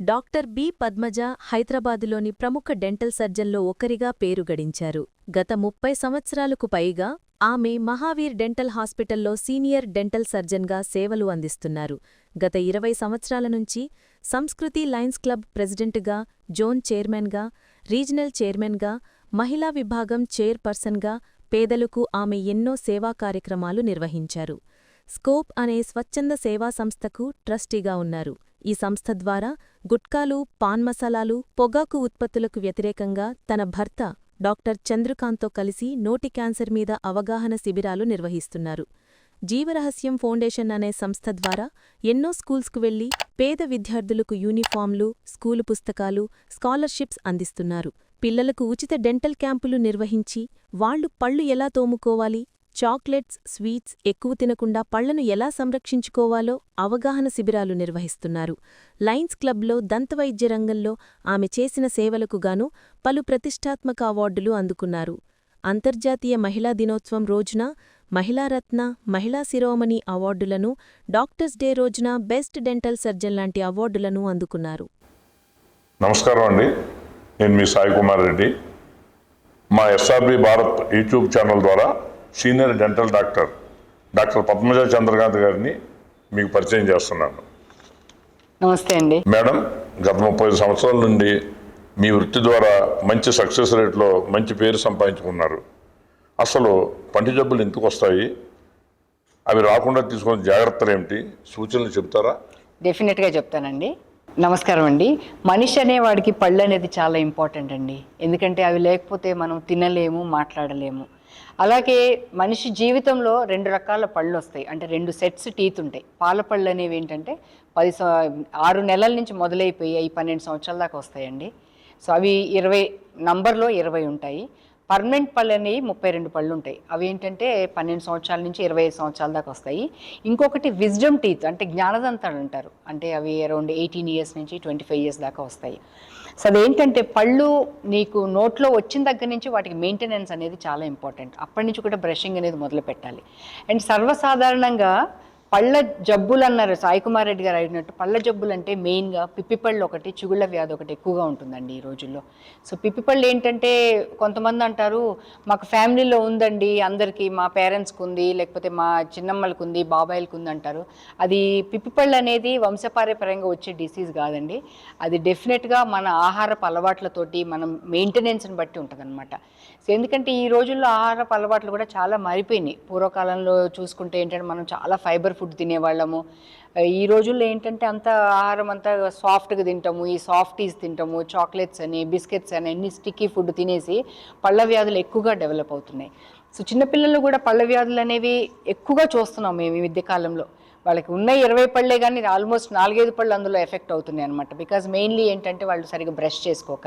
Doctor B. Padmaja హైదరాబాదులోని ప్రముఖ dental సర్జన్లో ఒకరిగా పేరు గడించారు. గత ముప్పై సంవత్సరాలకు పైగా ఆమె మహావీర్ డెంటల్ హాస్పిటల్లో సీనియర్ డెంటల్ సర్జన్గా సేవలు అందిస్తున్నారు. గత ఇరవై సంవత్సరాల నుంచి సంస్కృతి లయన్స్ క్లబ్ ప్రెసిడెంట్గా జోన్ చైర్మన్గా రీజనల్ చైర్మన్గా మహిళా విభాగం చైర్పర్సన్గా పేదలకు ఆమె ఎన్నో సేవా కార్యక్రమాలు నిర్వహించారు. స్కోప్ అనే స్వచ్ఛంద సేవా సంస్థకు ట్రస్టీగా ఉన్నారు. ఈ సంస్థ ద్వారా గుట్కాలు పాన్ మసాలాలు పొగాకు ఉత్పత్తులకు వ్యతిరేకంగా తన భర్త డాక్టర్ చంద్రకాంత్తో కలిసి నోటి క్యాన్సర్ మీద అవగాహన శిబిరాలు నిర్వహిస్తున్నారు. జీవరహస్యం ఫౌండేషన్ అనే సంస్థ ద్వారా ఎన్నో స్కూల్స్కు వెళ్ళి పేద విద్యార్థులకు యూనిఫామ్లు స్కూలు పుస్తకాలు స్కాలర్షిప్స్ అందిస్తున్నారు. పిల్లలకు ఉచిత డెంటల్ క్యాంపులు నిర్వహించి వాళ్ళు పళ్ళు ఎలా తోముకోవాలి చాక్లెట్స్ స్వీట్స్ ఎక్కువ తినకుండా పళ్ళను ఎలా సంరక్షించుకోవాలో అవగాహన శిబిరాలు నిర్వహిస్తున్నారు. లయన్స్ క్లబ్లో దంతవైద్య రంగంలో ఆమె చేసిన సేవలకు గాను పలు ప్రతిష్టాత్మక అవార్డులు అందుకున్నారు. అంతర్జాతీయ మహిళా దినోత్సవం రోజున మహిళారత్న మహిళా శిరోమణి అవార్డులను డాక్టర్స్ డే రోజున బెస్ట్ డెంటల్ సర్జన్ లాంటి అవార్డులను అందుకున్నారు. నమస్కారం అండి. నేను మీ సాయి కుమార్ రెడ్డి. మా ఎస్ఆర్బి భారత్ యూట్యూబ్ ఛానల్ ద్వారా senior dental doctor doctor Padmaja Chandrakanth గారిని మీకు పరిచయం చేస్తున్నాను. నమస్తే అండి. మేడం గత ముప్పై సంవత్సరాల నుండి మీ వృత్తి ద్వారా మంచి సక్సెస్ రేట్లో మంచి పేరు సంపాదించుకున్నారు. అసలు పంటి జబ్బులు ఎందుకు వస్తాయి? అవి రాకుండా తీసుకునే జాగ్రత్తలు ఏమిటి? సూచనలు చెప్తారా డెఫినెట్గా చెప్తానండి. నమస్కారం అండి. మనిషి అనేవాడికి పళ్ళు అనేది చాలా ఇంపార్టెంట్ అండి. ఎందుకంటే అవి లేకపోతే మనం తినలేము మాట్లాడలేము. అలాగే మనిషి జీవితంలో రెండు రకాల పళ్ళు వస్తాయి. అంటే రెండు సెట్స్ టీత్ ఉంటాయి. పాల పళ్ళు అనేవి ఏంటంటే పది సం- ఆరు నెలల నుంచి మొదలైపోయి అవి పన్నెండు సంవత్సరాల దాకా వస్తాయండి. సో అవి ఇరవై నంబర్లో ఇరవై ఉంటాయి. పర్మనెంట్ పళ్ళు అనేవి ముప్పై రెండు పళ్ళు ఉంటాయి. అవి ఏంటంటే పన్నెండు సంవత్సరాల నుంచి ఇరవై ఐదు సంవత్సరాల దాకా వస్తాయి. ఇంకొకటి విజ్డమ్ టీత్ అంటే జ్ఞానదంతాలు అంటారు. అంటే అవి అరౌండ్ ఎయిటీన్ ఇయర్స్ నుంచి ట్వంటీ ఫైవ్ ఇయర్స్ దాకా వస్తాయి. సో అదేంటంటే పళ్ళు నీకు నోట్లో వచ్చిన దగ్గర నుంచి వాటికి మెయింటెనెన్స్ అనేది చాలా ఇంపార్టెంట్ అప్పటి నుంచి కూడా బ్రషింగ్ అనేది మొదలు పెట్టాలి. అండ్ సర్వసాధారణంగా పళ్ళ జబ్బులు అన్నారు సాయి కుమార్ రెడ్డి గారు అడిగినట్టు పళ్ళ జబ్బులు అంటే మెయిన్గా పిప్పిపళ్ళు ఒకటి చిగుళ్ళ వ్యాధి ఒకటి ఎక్కువగా ఉంటుందండి ఈ రోజుల్లో. సో పిప్పిపళ్ళు ఏంటంటే కొంతమంది అంటారు మాకు ఫ్యామిలీలో ఉందండి అందరికీ మా పేరెంట్స్కి ఉంది లేకపోతే మా చిన్నమ్మలకు ఉంది బాబాయిలకు ఉంది అంటారు. అది పిప్పిపళ్ళు అనేది వంశపారపర్యంగా వచ్చే డిసీజ్ కాదండి. అది డెఫినెట్గా మన ఆహారపు అలవాట్లతోటి మనం మెయింటెనెన్స్ని బట్టి ఉంటుందన్నమాట. సో ఎందుకంటే ఈ రోజుల్లో ఆహారపు అలవాట్లు కూడా చాలా మారిపోయినాయి. పూర్వకాలంలో చూసుకుంటే ఏంటంటే మనం చాలా ఫైబర్ ఫుడ్ తినేవాళ్ళము. ఈ రోజుల్లో ఏంటంటే అంత ఆహారం అంతా సాఫ్ట్గా తింటాము. ఈ సాఫ్టీస్ తింటాము. చాక్లెట్స్ అని బిస్కెట్స్ అని అన్ని స్టిక్కీ ఫుడ్ తినేసి పళ్ళ వ్యాధులు ఎక్కువగా డెవలప్ అవుతున్నాయి. సో చిన్నపిల్లలు కూడా పళ్ళ వ్యాధులు అనేవి ఎక్కువగా చూస్తున్నాం మేము ఈ మధ్య కాలంలో. వాళ్ళకి ఉన్న ఇరవై పళ్ళే కానీ ఆల్మోస్ట్ నాలుగైదు పళ్ళు అందులో ఎఫెక్ట్ అవుతున్నాయి అనమాట బికాజ్ మెయిన్లీ ఏంటంటే వాళ్ళు సరిగ్గా బ్రష్ చేసుకోక.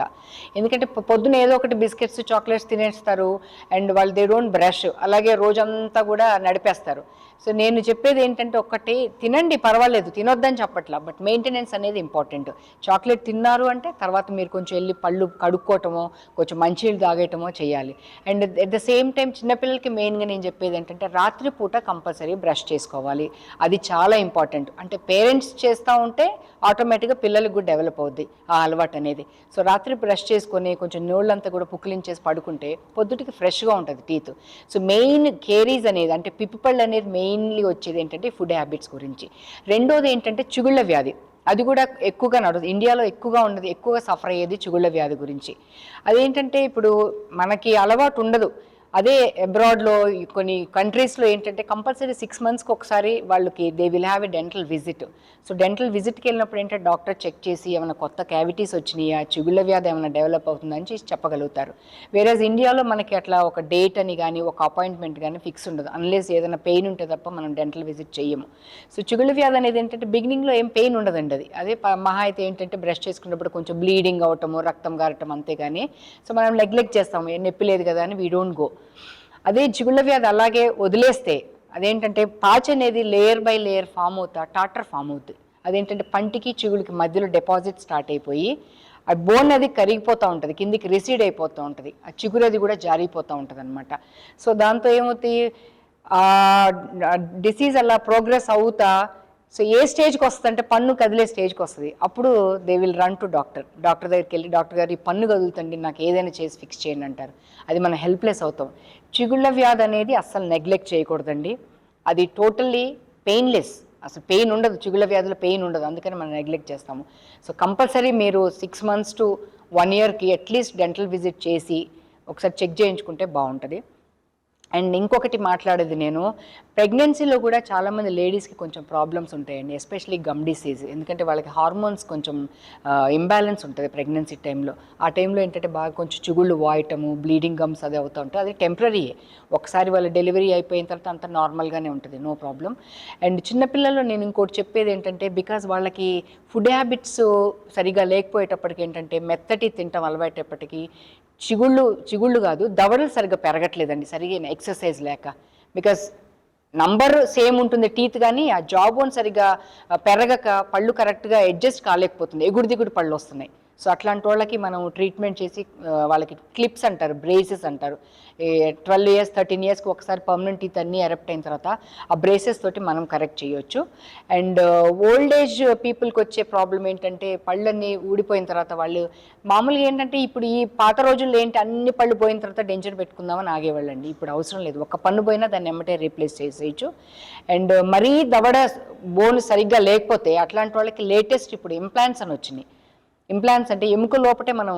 ఎందుకంటే పొద్దున్న పొద్దున ఏదో ఒకటి బిస్కెట్స్ చాక్లెట్స్ తినేస్తారు. అండ్ వాళ్ళు దే డోంట్ బ్రష్. అలాగే రోజంతా కూడా నడిపేస్తారు. సో నేను చెప్పేది ఏంటంటే ఒక్కటి తినండి పర్వాలేదు తినొద్దని చెప్పట్లా బట్ మెయింటెనెన్స్ అనేది ఇంపార్టెంట్. చాక్లెట్ తిన్నారు అంటే తర్వాత మీరు కొంచెం వెళ్ళి పళ్ళు కడుక్కోవటమో కొంచెం మంచినీళ్ళు తాగేయటమో చేయాలి. And at the same time చిన్నపిల్లలకి మెయిన్గా నేను చెప్పేది ఏంటంటే రాత్రిపూట కంపల్సరీ బ్రష్ చేసుకోవాలి. అది చాలా ఇంపార్టెంట్. అంటే పేరెంట్స్ చేస్తూ ఉంటే ఆటోమేటిక్గా పిల్లలకు కూడా డెవలప్ అవుద్ది ఆ అలవాటు అనేది. సో రాత్రి బ్రష్ చేసుకొని కొంచెం నోళ్ళంతా కూడా పుక్కిలించేసి పడుకుంటే పొద్దుటికి ఫ్రెష్గా ఉంటుంది టీత్. సో మెయిన్ కేరీస్ అనేది అంటే పిప్పిపళ్ళు అనేది మెయిన్ మెయిన్లీ వచ్చేది ఏంటంటే ఫుడ్ హ్యాబిట్స్ గురించి. రెండోది ఏంటంటే చిగుళ్ళ వ్యాధి. అది కూడా ఎక్కువగా నడుస్తుంది ఇండియాలో ఎక్కువగా ఉన్నది ఎక్కువగా సఫర్ అయ్యేది చిగుళ్ళ వ్యాధి గురించి. అదేంటంటే ఇప్పుడు మనకి అలవాటు ఉండదు. అదే అబ్రాడ్లో కొన్ని కంట్రీస్లో ఏంటంటే కంపల్సరీ సిక్స్ మంత్స్కి ఒకసారి వాళ్ళకి they will have a dental visit. So dental విజిట్కి వెళ్ళినప్పుడు ఏంటంటే డాక్టర్ చెక్ చేసి ఏమైనా కొత్త క్యావిటీస్ వచ్చినాయా చిగుళ్ళ వ్యాధి ఏమైనా డెవలప్ అవుతుందని చేసి చెప్పగలుగుతారు. వేరేజ్ ఇండియాలో మనకి అట్లా ఒక డేట్ అని కానీ ఒక అపాయింట్మెంట్ కానీ ఫిక్స్ ఉండదు. అన్లెస్ ఏదైనా పెయిన్ ఉంటే తప్ప మనం డెంటల్ విజిట్ చేయము సో చిగుళ్ళ వ్యాధి అనేది ఏంటంటే బిగినింగ్లో ఏం పెయిన్ ఉండదండి అది. అదే మహా అయితే ఏంటంటే బ్రష్ చేసుకున్నప్పుడు కొంచెం బ్లీడింగ్ అవటము రక్తం గారటం అంతేగాని సో మనం నెగ్లెక్ట్ చేస్తాము. నొప్పి లేదు కదా అని వీ డోంట్ గో అదే జిగుళ్ళ వ్యాధి అలాగే వదిలేస్తే అదేంటంటే పాచ్ అనేది లేయర్ బై లేయర్ ఫామ్ అవుతా టాటర్ ఫామ్ అవుతుంది అదేంటంటే పంటికి చిగుళ్ళకి మధ్యలో డిపాజిట్ స్టార్ట్ అయిపోయి ఆ బోన్ అది కరిగిపోతూ ఉంటుంది కిందికి రిసీడ్ అయిపోతూ ఉంటుంది ఆ చిగురు అది కూడా జారిపోతూ ఉంటుంది అనమాట సో దాంతో ఏమవుతాయి డిసీజ్ అలా ప్రోగ్రెస్ అవుతా సో ఏ స్టేజ్కి వస్తుంది అంటే పన్ను కదిలే స్టేజ్కి వస్తుంది. అప్పుడు they will run to doctor doctor దగ్గరికి వెళ్ళి డాక్టర్ గారు ఈ పన్ను కదులుతండి నాకు ఏదైనా చేసి ఫిక్స్ చేయండి అంటారు. అది మనం హెల్ప్లెస్ అవుతాం. చిగుళ్ళ వ్యాధి అనేది అస్సలు నెగ్లెక్ట్ చేయకూడదండి. అది టోటల్లీ పెయిన్లెస్ అసలు పెయిన్ ఉండదు. చిగుళ్ళ వ్యాధుల పెయిన్ ఉండదు. అందుకని మనం నెగ్లెక్ట్ చేస్తాము. సో కంపల్సరీ మీరు సిక్స్ మంత్స్ టు వన్ ఇయర్కి అట్లీస్ట్ డెంటల్ విజిట్ చేసి ఒకసారి చెక్ చేయించుకుంటే బాగుంటుంది. అండ్ ఇంకొకటి మాట్లాడేది నేను ప్రెగ్నెన్సీలో కూడా చాలామంది లేడీస్కి కొంచెం ప్రాబ్లమ్స్ ఉంటాయండి ఎస్పెషలీ గమ్ డిసీజ్. ఎందుకంటే వాళ్ళకి హార్మోన్స్ కొంచెం ఇంబ్యాలెన్స్ ఉంటుంది ప్రెగ్నెన్సీ టైంలో. ఆ టైంలో ఏంటంటే బాగా కొంచెం చిగుళ్ళు వాయటము బ్లీడింగ్ గమ్స్ అది అవుతూ ఉంటాయి. అది టెంపరీ ఒకసారి వాళ్ళ డెలివరీ అయిపోయిన తర్వాత అంత నార్మల్గానే ఉంటుంది నో ప్రాబ్లం అండ్ చిన్నపిల్లల్లో నేను ఇంకోటి చెప్పేది ఏంటంటే బికాజ్ వాళ్ళకి ఫుడ్ హ్యాబిట్స్ సరిగా లేకపోయేటప్పటికి ఏంటంటే మెత్తటి తింటాం అలవాటేపటికి చిగుళ్ళు చిగుళ్ళు కాదు దవడలు సరిగ్గా పెరగట్లేదండి సరిగా ఎక్సర్సైజ్ లేక. బికాస్ నంబర్ సేమ్ ఉంటుంది టీత్ కానీ ఆ జాబ్ వన్ సరిగా పెరగక పళ్ళు కరెక్ట్గా అడ్జస్ట్ కాలేకపోతుంది ఎగుడు దిగుడు పళ్ళు వస్తున్నాయి. సో అట్లాంటి వాళ్ళకి మనం ట్రీట్మెంట్ చేసి వాళ్ళకి క్లిప్స్ అంటారు బ్రేసెస్ అంటారు. ట్వెల్వ్ ఇయర్స్ థర్టీన్ ఇయర్స్కి ఒకసారి పర్మనెంట్ టీత్ అన్నీ ఎరప్ట్ అయిన తర్వాత ఆ బ్రేసెస్ తోటి మనం కరెక్ట్ చేయొచ్చు. అండ్ ఓల్డ్ ఏజ్ పీపుల్కి వచ్చే ప్రాబ్లం ఏంటంటే పళ్ళన్నీ ఊడిపోయిన తర్వాత వాళ్ళు మామూలుగా ఏంటంటే ఇప్పుడు ఈ పాత రోజుల్లో ఏంటి అన్ని పళ్ళు పోయిన తర్వాత డెంజర్ పెట్టుకుందామని ఆగేవాళ్ళండి. ఇప్పుడు అవసరం లేదు. ఒక పన్ను పోయినా దాన్ని ఎమ్మటే రీప్లేస్ చేసేయచ్చు. అండ్ మరీ దవడ బోన్ సరిగ్గా లేకపోతే అట్లాంటి వాళ్ళకి లేటెస్ట్ ఇప్పుడు ఇంప్లాంట్స్ అని వచ్చినాయి. ఇంప్లాంట్స్ అంటే ఎముక లోపటే మనం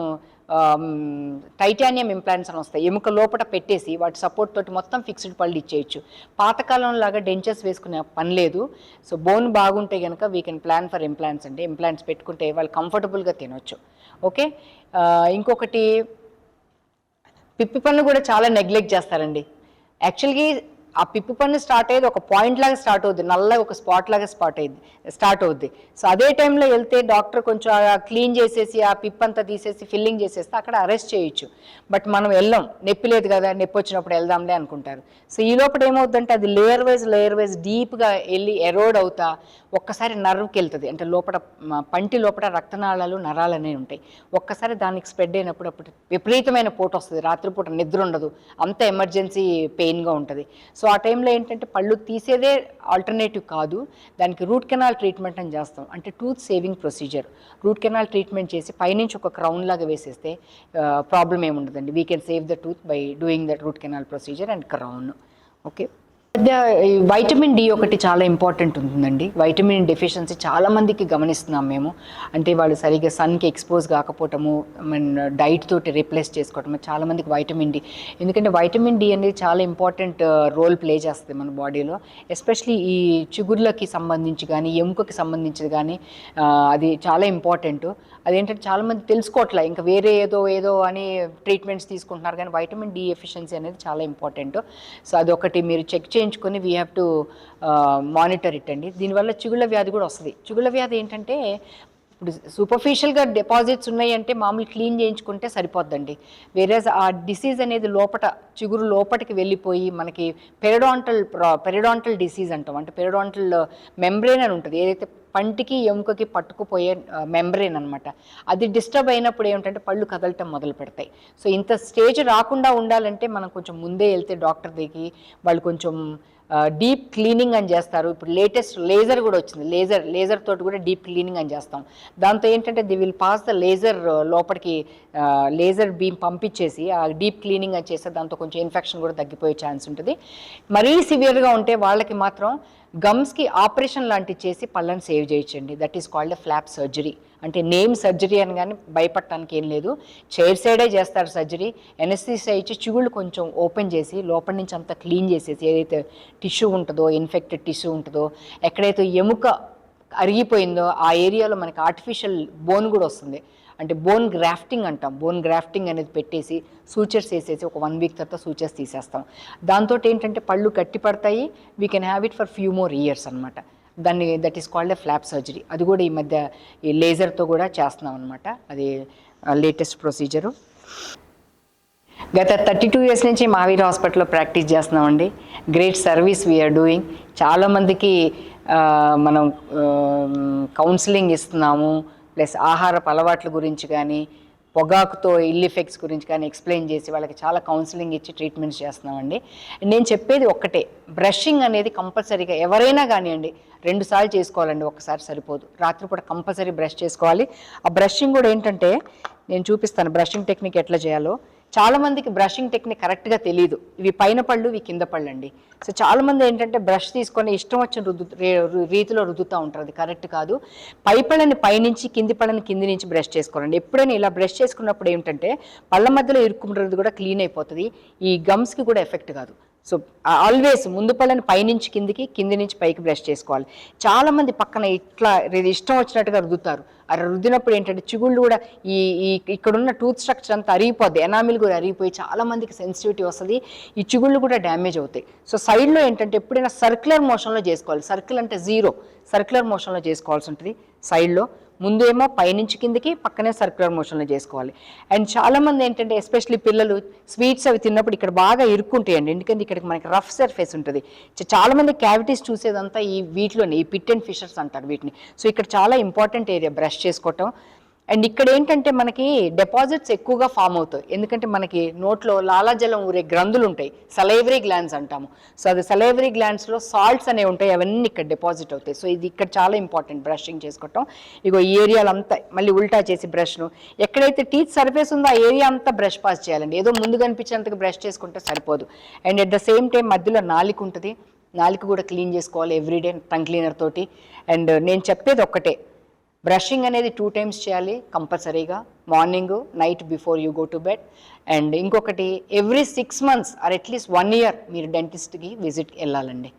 టైటానియం ఇంప్లాంట్స్ అని వస్తాయి. ఎముక లోపట పెట్టేసి వాటి సపోర్ట్ తోటి మొత్తం ఫిక్స్డ్ పళ్ళు ఇచ్చేయచ్చు. పాతకాలం లాగా డెంచర్స్ వేసుకునే పని లేదు. సో బోన్ బాగుంటే కనుక we can plan for implants అంటే ఇంప్లాంట్స్ పెట్టుకుంటే వాళ్ళు కంఫర్టబుల్గా తినొచ్చు. ఓకే ఇంకొకటి పిప్పి పనులు కూడా చాలా నెగ్లెక్ట్ చేస్తారండి. యాక్చువల్గా ఆ పిప్పి పన్ను స్టార్ట్ అయ్యేది ఒక పాయింట్ లాగా స్టార్ట్ అవుద్ది. నల్ల ఒక స్పాట్ లాగా స్పాట్ అయ్యింది స్టార్ట్ అవుద్ది. సో అదే టైంలో వెళ్తే డాక్టర్ కొంచెం క్లీన్ చేసేసి ఆ పిప్ అంతా తీసేసి ఫిల్లింగ్ చేసేస్తే అక్కడ అరెస్ట్ చేయొచ్చు. బట్ మనం వెళ్ళాం. నొప్పి లేదు కదా నొప్పి వచ్చినప్పుడు వెళ్దాంలే అనుకుంటారు. సో ఈ లోపల ఏమవుతుందంటే అది లేయర్ వైజ్ లేయర్ వైజ్ డీప్గా వెళ్ళి ఎరోడ్ అవుతా ఒక్కసారి నర్వ్కి వెళ్తుంది. అంటే లోపల పంటి లోపల రక్తనాళాలు నరాలు అనేవి ఉంటాయి. ఒక్కసారి దానికి స్ప్రెడ్ అయినప్పుడు అప్పుడు విపరీతమైన పోటు వస్తుంది. రాత్రిపూట నిద్ర ఉండదు. అంత ఎమర్జెన్సీ పెయిన్గా ఉంటుంది. సో ఆ టైంలో ఏంటంటే పళ్ళు తీసేదే ఆల్టర్నేటివ్ కాదు దానికి రూట్ కెనాల్ ట్రీట్మెంట్ అని చేస్తాం. అంటే tooth saving procedure. Root canal treatment చేసి పైనుంచి ఒక క్రౌన్ లాగా వేసేస్తే ప్రాబ్లం ఏముండదండి. We can save the tooth by doing that root canal procedure and crown okay vitamin D ఒకటి చాలా ఇంపార్టెంట్ ఉంటుందండి. వైటమిన్ డెఫిషియన్సీ చాలా మందికి గమనిస్తున్నాం మేము. అంటే వాళ్ళు సరిగ్గా సన్కి ఎక్స్పోజ్ కాకపోవటము డైట్ తోటి రీప్లేస్ చేసుకోవటము చాలా మందికి వైటమిన్ డి ఎందుకంటే వైటమిన్ డి అనేది చాలా ఇంపార్టెంట్ రోల్ ప్లే చేస్తుంది మన బాడీలో ఎస్పెషలీ ఈ చిగుర్లకి సంబంధించి కానీ ఎముకకి సంబంధించి కానీ uh, అది చాలా ఇంపార్టెంట్ అదేంటంటే చాలామంది తెలుసుకోవట్లే ఇంకా వేరే ఏదో ఏదో అని ట్రీట్మెంట్స్ తీసుకుంటున్నారు కానీ వైటమిన్ డి ఎఫిషియన్సీ అనేది చాలా ఇంపార్టెంట్ సో అదొకటి మీరు చెక్ చేయించుకొని we have to monitor it అండి. దీనివల్ల చిగుళ్ళ వ్యాధి కూడా వస్తుంది. చిగుళ్ళ వ్యాధి ఏంటంటే ఇప్పుడు సూపర్ఫిషియల్గా డిపాజిట్స్ ఉన్నాయంటే మామూలు క్లీన్ చేయించుకుంటే సరిపోద్దండి. వేరే ఆ డిసీజ్ అనేది లోపట చిగురు లోపటికి వెళ్ళిపోయి మనకి పెరడాంటల్ పెరడాంటల్ డిసీజ్ అంటాం. అంటే పెరడాంటల్ మెంబ్రెయిన్ uh, అని ఉంటుంది. ఏదైతే పంటికి ఎముకకి పట్టుకుపోయే uh, మెంబ్రెయిన్ అనమాట అది డిస్టర్బ్ అయినప్పుడు ఏమిటంటే పళ్ళు కదలటం మొదలు పెడతాయి. సో ఇంత స్టేజ్ రాకుండా ఉండాలంటే మనం కొంచెం ముందే వెళ్తే డాక్టర్ దిగి వాళ్ళు కొంచెం డీప్ క్లీనింగ్ అని చేస్తారు. ఇప్పుడు లేటెస్ట్ లేజర్ కూడా వచ్చింది. లేజర్ లేజర్ తోటి కూడా డీప్ క్లీనింగ్ అని చేస్తాం. దాంతో ఏంటంటే they will pass the laser లోపలికి లేజర్ బీమ్ పంపించేసి ఆ డీప్ క్లీనింగ్ అని చేస్తే దాంతో కొంచెం ఇన్ఫెక్షన్ కూడా తగ్గిపోయే ఛాన్స్ ఉంటుంది. మరీ సివియర్గా ఉంటే వాళ్ళకి మాత్రం గమ్స్కి ఆపరేషన్ లాంటివి చేసి పళ్ళని సేవ్ చేయొచ్చండి that is called a flap surgery అంటే నేమ్ సర్జరీ అని కానీ భయపడటానికి ఏం లేదు. చైర్ సైడే చేస్తారు సర్జరీ ఎనస్థీసియా ఇచ్చి చిగుళ్ళు కొంచెం ఓపెన్ చేసి లోపల నుంచి అంతా క్లీన్ చేసేసి ఏదైతే టిష్యూ ఉంటుందో ఇన్ఫెక్టెడ్ టిష్యూ ఉంటుందో ఎక్కడైతే ఎముక అరిగిపోయిందో ఆ ఏరియాలో మనకి ఆర్టిఫిషియల్ బోన్ కూడా వస్తుంది. అంటే బోన్ గ్రాఫ్టింగ్ అంటాం. బోన్ గ్రాఫ్టింగ్ అనేది పెట్టేసి సూచర్స్ వేసేసి ఒక వన్ వీక్ తర్వాత సూచర్స్ తీసేస్తాం. దాంతో ఏంటంటే పళ్ళు కట్టి పడతాయి. We can have it for few more years అనమాట దాన్ని that is called a flap surgery అది కూడా ఈ మధ్య ఈ లేజర్తో కూడా చేస్తున్నాం అనమాట అది లేటెస్ట్ ప్రొసీజరు గత థర్టీ టూ ఇయర్స్ నుంచి మహావీర్ హాస్పిటల్లో ప్రాక్టీస్ చేస్తున్నామండి. గ్రేట్ సర్వీస్ వీఆర్ డూయింగ్ చాలామందికి మనం కౌన్సిలింగ్ ఇస్తున్నాము. ప్లస్ ఆహారపు అలవాట్ల గురించి కానీ పొగాకుతో ఇల్ ఎఫెక్ట్స్ గురించి కానీ ఎక్స్ప్లెయిన్ చేసి వాళ్ళకి చాలా కౌన్సిలింగ్ ఇచ్చి ట్రీట్మెంట్స్ చేస్తున్నామండి. నేను చెప్పేది ఒక్కటే బ్రషింగ్ అనేది కంపల్సరీగా ఎవరైనా కానివ్వండి రెండుసార్లు చేసుకోవాలండి ఒకసారి సరిపోదు. రాత్రిపూట కంపల్సరీ బ్రష్ చేసుకోవాలి. ఆ బ్రషింగ్ కూడా ఏంటంటే నేను చూపిస్తాను బ్రషింగ్ టెక్నిక్ ఎట్లా చేయాలో. చాలా మందికి బ్రషింగ్ టెక్నిక్ కరెక్ట్గా తెలియదు ఇవి పైన పళ్ళు ఇవి కింద పళ్ళు అండి సో చాలా మంది ఏంటంటే బ్రష్ తీసుకొని ఇష్టం వచ్చిన రుద్దు రీతిలో రుద్దుతూ ఉంటారు. అది కరెక్ట్ కాదు. పై పళ్ళని పైనుంచి కింది పళ్ళని కింది నుంచి బ్రష్ చేసుకోరండి. ఎప్పుడైనా ఇలా బ్రష్ చేసుకున్నప్పుడు ఏంటంటే పళ్ళ మధ్యలో ఇరుక్కుంటున్నది కూడా క్లీన్ అయిపోతుంది. ఈ గమ్స్కి కూడా ఎఫెక్ట్ కాదు. సో ఆల్వేస్ uh, ముందు పళ్ళని పైనుంచి కిందికి కింది నుంచి పైకి బ్రష్ చేసుకోవాలి. చాలామంది పక్కన ఇట్లా ఇష్టం వచ్చినట్టుగా రుద్దుతారు. అలా రుద్దినప్పుడు ఏంటంటే చిగుళ్ళు కూడా ఈ ఈ ఇక్కడున్న టూత్ స్ట్రక్చర్ అంతా అరిగిపోద్ది. ఎనామిల్ కూడా అరిగిపోయి చాలామందికి సెన్సిటివిటీ వస్తుంది. ఈ చిగుళ్ళు కూడా డ్యామేజ్ అవుతాయి. సో సైడ్లో ఏంటంటే ఎప్పుడైనా సర్క్యులర్ మోషన్లో చేసుకోవాలి. సర్కిల్ అంటే జీరో సర్క్యులర్ మోషన్లో చేసుకోవాల్సి ఉంటుంది. సైడ్లో ముందు ఏమో పైనుంచి కిందకి పక్కనే సర్క్యులర్ మోషన్లో చేసుకోవాలి. అండ్ చాలామంది ఏంటంటే ఎస్పెషల్లీ పిల్లలు స్వీట్స్ అవి తిన్నప్పుడు ఇక్కడ బాగా ఇరుక్కుంటాయండి. ఎందుకంటే ఇక్కడికి మనకి రఫ్ సర్ఫేస్ ఉంటుంది. చాలామంది క్యావిటీస్ చూసేదంతా ఈ వీటిలోనే ఈ పిట్ అండ్ ఫిషర్స్ అంటారు వీటిని. సో ఇక్కడ చాలా ఇంపార్టెంట్ ఏరియా బ్రష్ చేసుకోవటం. అండ్ ఇక్కడ ఏంటంటే మనకి డిపాజిట్స్ ఎక్కువగా ఫామ్ అవుతాయి. ఎందుకంటే మనకి నోట్లో లాలాజలం ఊరే గ్రంథులు ఉంటాయి. సలైవరీ గ్లాండ్స్ అంటాము. సో అది సలైవరీ గ్లాండ్స్లో సాల్ట్స్ అనేవి ఉంటాయి. అవన్నీ ఇక్కడ డిపాజిట్ అవుతాయి. సో ఇది ఇక్కడ చాలా ఇంపార్టెంట్ బ్రషింగ్ చేసుకోవటం. ఇగో ఈ ఏరియాలంతా మళ్ళీ ఉల్టా చేసి బ్రష్ను ఎక్కడైతే టీత్ సర్ఫేస్ ఉందో ఆ ఏరియా అంతా బ్రష్ పాస్ చేయాలండి. ఏదో ముందు కనిపించినంతగా బ్రష్ చేసుకుంటే సరిపోదు. And at the same time మధ్యలో నాలిక ఉంటుంది. నాలిక కూడా క్లీన్ చేసుకోవాలి ఎవ్రీడే టంగ్ క్లీనర్ తోటి. అండ్ నేను చెప్పేది ఒక్కటే. బ్రషింగ్ అనేది టూ టైమ్స్ చేయాలి కంపల్సరీగా. Morning night before you go to bed and ఇంకొకటి every six months or at least one year మీరు డెంటిస్ట్కి విజిట్ వెళ్ళాలండి.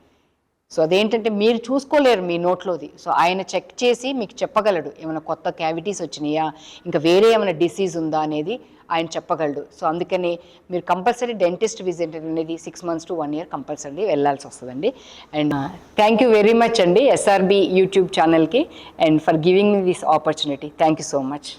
సో అదేంటంటే మీరు చూసుకోలేరు మీ నోట్లోది. సో ఆయన చెక్ చేసి మీకు చెప్పగలడు. ఏమైనా కొత్త క్యావిటీస్ వచ్చినాయా? ఇంకా వేరే ఏమైనా డిసీజ్ ఉందా అనేది ఆయన చెప్పగలడు. సో అందుకని మీరు కంపల్సరీ డెంటిస్ట్ విజిట్ అనేది six months to one year compulsory వెళ్ళాల్సి వస్తుందండి. And thank you very much అండి ఎస్ఆర్బి యూట్యూబ్ ఛానల్కి. And for giving me this opportunity. Thank you so much.